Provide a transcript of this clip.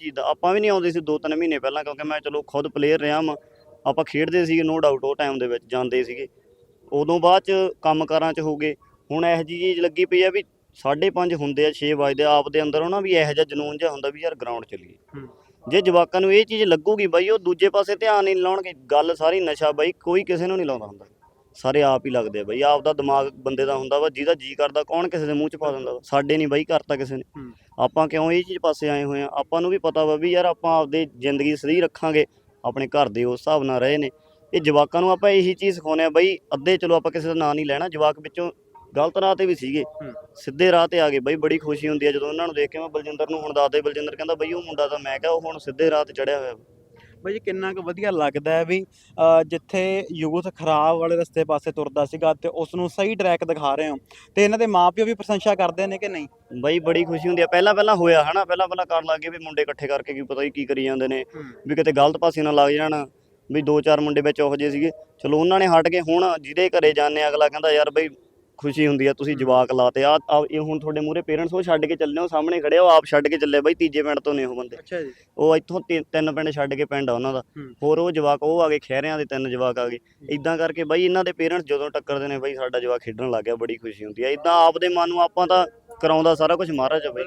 ਚੀਜ਼ ਦਾ। ਆਪਾਂ ਵੀ ਨਹੀਂ ਆਉਂਦੇ ਸੀ ਦੋ ਤਿੰਨ ਮਹੀਨੇ ਪਹਿਲਾਂ ਕਿਉਂਕਿ ਮੈਂ ਚਲੋ ਖੁਦ ਪਲੇਅਰ ਰਿਹਾ ਵਾਂ। ਆਪਾਂ ਖੇਡਦੇ ਸੀਗੇ ਨੋ ਡਾਊਟ ਉਹ ਟਾਈਮ ਦੇ ਵਿੱਚ ਜਾਂਦੇ ਸੀਗੇ। ਉਦੋਂ ਬਾਅਦ ਚ ਕੰਮਕਾਰਾਂ ਚ ਹੋ ਗਏ। ਹੁਣ ਇਹੋ ਜਿਹੀ ਚੀਜ਼ ਲੱਗੀ ਪਈ ਆ ਵੀ 5:30 ਹੁੰਦੇ ਆ 6 ਵਜੇ ਆਪ ਦੇ ਅੰਦਰ ਉਹਨਾਂ ਵੀ ਇਹੋ ਜਿਹਾ ਜਨੂਨ ਜਿਹਾ ਹੁੰਦਾ ਵੀ ਯਾਰ ਗਰਾਊਂਡ ਚੱਲੀਏ। ਜੇ ਜਵਾਕਾਂ ਨੂੰ ਇਹ ਚੀਜ਼ ਲੱਗੂਗੀ ਬਾਈ ਉਹ ਦੂਜੇ ਪਾਸੇ ਧਿਆਨ ਨਹੀਂ ਲਾਉਣਗੇ। ਗੱਲ ਸਾਰੀ ਨਸ਼ਾ ਬਾਈ ਕੋਈ ਕਿਸੇ ਨੂੰ ਨਹੀਂ ਲਾਉਂਦਾ ਹੁੰਦਾ। ਸਾਰੇ ਆਪ ਹੀ ਲੱਗਦੇ ਆ ਬਾਈ ਆਪ ਦਾ ਦਿਮਾਗ ਬੰਦੇ ਦਾ ਹੁੰਦਾ ਵਾ ਜਿਹਦਾ ਜੀ ਕਰਦਾ ਕੌਣ ਕਿਸੇ ਦੇ ਮੂੰਹ ਚ ਪਾ ਦਿੰਦਾ ਵਾ ਸਾਡੇ ਨਹੀਂ ਬਾਈ ਕਰਤਾ ਕਿਸੇ ਨੇ। ਆਪਾਂ ਕਿਉਂ ਇਹ ਚੀਜ਼ ਪਾਸੇ ਆਏ ਹੋਏ ਆ ਆਪਾਂ ਨੂੰ ਵੀ ਪਤਾ ਵਾ ਵੀ ਯਾਰ ਆਪਾਂ ਆਪਦੇ ਜ਼ਿੰਦਗੀ ਸਹੀ ਰੱਖਾਂਗੇ ਆਪਣੇ ਘਰ ਦੇ ਉਸ ਹਿਸਾਬ ਨਾਲ ਰਹੇ ਨੇ ਇਹ ਜਵਾਕਾਂ ਨੂੰ ਆਪਾਂ ਇਹੀ ਚੀਜ਼ ਸਿਖਾਉਂਦੇ ਆ ਬਾਈ ਅੱਧੇ ਚਲੋ ਆਪਾਂ ਕਿਸੇ ਦਾ ਨਾਂ ਨਹੀਂ ਲੈਣਾ ਜਵਾਕ ਵਿੱਚੋਂ ਗਲਤ ਰਾਹ ਤੇ ਵੀ ਸੀਗੇ। ਸਿੱਧੇ ਰਾਹ ਤੇ ਆ ਗਏ ਬਾਈ ਬੜੀ ਖੁਸ਼ੀ ਹੁੰਦੀ ਆ ਜਦੋਂ ਉਹਨਾਂ ਨੂੰ ਦੇਖ ਕੇ ਮੈਂ ਬਲਜਿੰਦਰ ਨੂੰ ਹੁਣ ਦੱਸਦੇ ਬਲਜਿੰਦਰ ਕਹਿੰਦਾ ਬਾਈ ਉਹ ਮੁੰਡਾ ਤਾਂ ਮੈਂ ਕਿਹਾ ਉਹ ਹੁਣ ਸਿੱਧੇ ਰਾਹ ਤੇ ਚੜਿਆ ਹੋਇਆ। ਬਾਈ ਜੀ ਕਿੰਨਾ ਕੁ ਵਧੀਆ ਲੱਗਦਾ ਹੈ ਵੀ ਜਿੱਥੇ ਯੂਥ ਖਰਾਬ ਵਾਲੇ ਰਸਤੇ ਪਾਸੇ ਤੁਰਦਾ ਸੀਗਾ ਤੇ ਉਸ ਨੂੰ ਸਹੀ ਟਰੈਕ ਦਿਖਾ ਰਹੇ ਹੋ। ਤੇ ਇਹਨਾਂ ਦੇ ਮਾਪਿਓ ਵੀ ਪ੍ਰਸ਼ੰਸਾ ਕਰਦੇ ਨੇ ਕਿ ਨਹੀਂ? ਬਾਈ ਬੜੀ ਖੁਸ਼ੀ ਹੁੰਦੀ ਆ। ਪਹਿਲਾਂ ਪਹਿਲਾਂ ਹੋਇਆ ਹਨਾ ਪਹਿਲਾਂ ਪਹਿਲਾਂ ਕਰਨ ਲੱਗੇ ਵੀ ਮੁੰਡੇ ਇਕੱਠੇ ਕਰਕੇ ਕੀ ਪਤਾ ਹੀ ਕੀ ਕਰੀ ਜਾਂਦੇ ਨੇ ਵੀ ਕਿਤੇ ਗਲਤ ਪਾਸੇ ਨਾ ਲੱਗ ਜਾਣ ਵੀ ਦੋ ਚਾਰ ਮੁੰਡੇ ਵਿੱਚ ਉਹੋ ਜਿਹੇ ਸੀਗੇ। ਚਲੋ ਉਹਨਾਂ ਨੇ ਹਟ ਕੇ ਹੁਣ ਜਿਹਦੇ ਘਰੇ ਜਾਂਦੇ ਅਗਲਾ ਕਹਿੰਦਾ ਯਾਰ ਬਈ ਖੁਸ਼ੀ ਹੁੰਦੀ ਆ ਤੁਸੀਂ ਜਵਾਕ ਲਾਤੇ ਆ। ਆ ਇਹ ਹੁਣ ਤੁਹਾਡੇ ਮੂਹਰੇ ਪੇਰੈਂਟਸ ਉਹ ਛੱਡ ਕੇ ਚੱਲੇ ਉਹ ਸਾਹਮਣੇ ਖੜੇ ਆ, ਉਹ ਆਪ ਛੱਡ ਕੇ ਚੱਲੇ ਬਾਈ ਤੀਜੇ ਪਿੰਡ ਤੋਂ ਨੇ ਉਹ ਬੰਦੇ। ਅੱਛਾ ਜੀ। ਉਹ ਇੱਥੋਂ ਤਿੰਨ- ਤਿੰਨ ਪਿੰਡ ਛੱਡ ਕੇ ਪਿੰਡ ਆ ਉਹਨਾਂ ਦਾ। ਹੂੰ। ਹੋਰ ਉਹ ਜਵਾਕ ਉਹ ਆ ਗਏ ਖਹਿਰਿਆਂ ਦੇ ਤਿੰਨ ਜਵਾਕ ਆ ਗਏ। ਇਦਾਂ ਕਰਕੇ ਬਾਈ ਇਹਨਾਂ ਦੇ ਪੇਰੈਂਟਸ ਜਦੋਂ ਟੱਕਰਦੇ ਨੇ ਬਾਈ ਸਾਡਾ ਜਵਾਕ ਖੇਡਣ ਲੱਗ ਗਿਆ ਬੜੀ ਖੁਸ਼ੀ ਹੁੰਦੀ ਆ। ਇਦਾਂ ਆਪਦੇ ਮਨ ਨੂੰ ਆਪਾਂ ਤਾਂ ਕਰਾਉਂਦਾ ਸਾਰਾ ਕੁਝ ਮਹਾਰਾਜ ਆ ਬਾਈ।